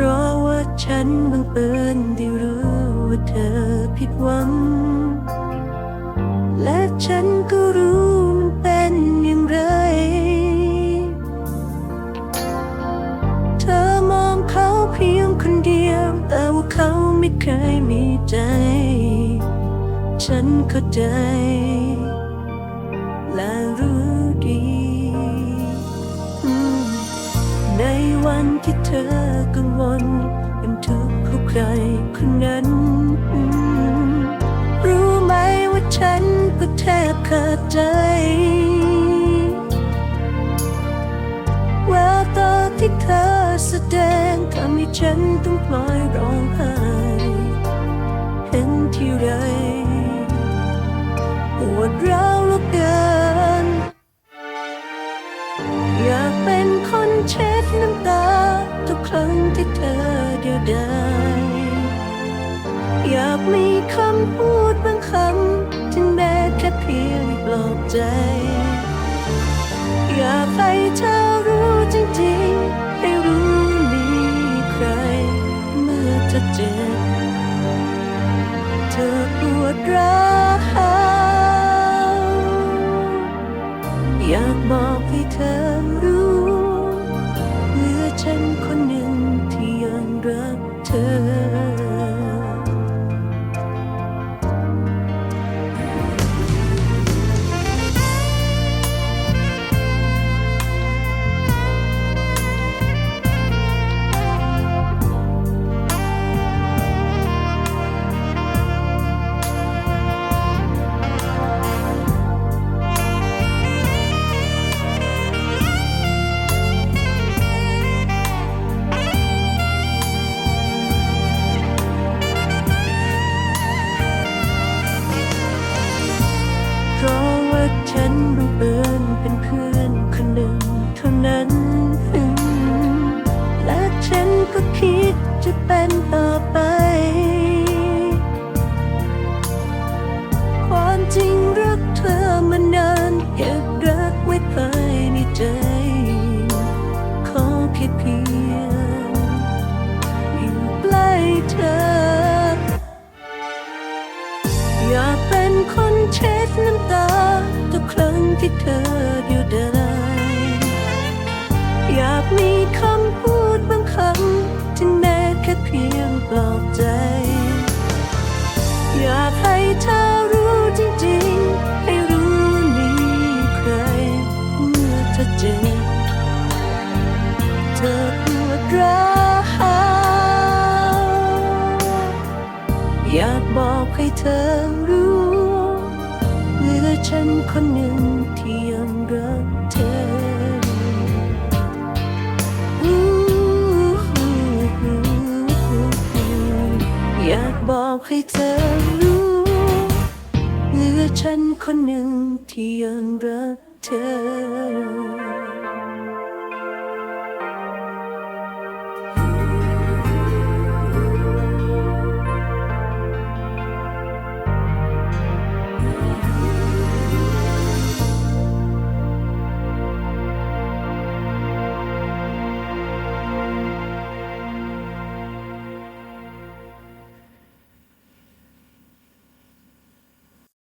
เพราะว่าฉันบังเอิญได้รู้ว่าเธอผิดหวัง และฉันก็รู้มันเป็นอย่างไร เธอมองเขาเพียงคนเดียว แต่ว่าเขาไม่เคยมีใจ ฉันเข้าใจ และรู้ดี ในวันที่เธอ วลเป็นทุกข์เพราะใครคนนั้น รู้ไหมว่าฉันก็แทบขาดใจแววตาที่เธอแสดงทำให้ฉันต้องพลอยร้องไห้เห็นที่ไรปวดร้าวเหลือเกินอยากเป็นคนเช็ดน้ำตา ที่เธอเดียวดายอยากมีคำพูดบางคำถึงแม้แค่เพียงปลอบใจ อยากให้เธอรู้จริงๆ ให้รู้ว่ามีใคร เมื่อเธอเจ็บเธอปวดร้าวอยากบอกให้เธอรู้ เป็นเพื่อนคนหนึ่งเท่านั้น และฉันก็คิดจะเป็นต่อไป ความจริงรักเธอมานานอยากรักไว้ภายในใจ ขอแค่เพียงอยู่ใกล้เธอ อยากเป็น เช็ดน้ำตาทุกครั้งที่เธออยู่ได้อยากมีคำพูดบางคำถึงแม้แค่เพียงปลอบใจ อยากให้เธอรู้จริงๆ ให้รู้มีใคร เมื่อเธอเจ็บเธอปวดร้าวอยากบอกให้เธอรู้เหลือ ฉันคนหนึ่งที่ยังรักเธออยากบอกให้เธอรู้เหลือฉันคนหนึ่งที่ยังรักเธอ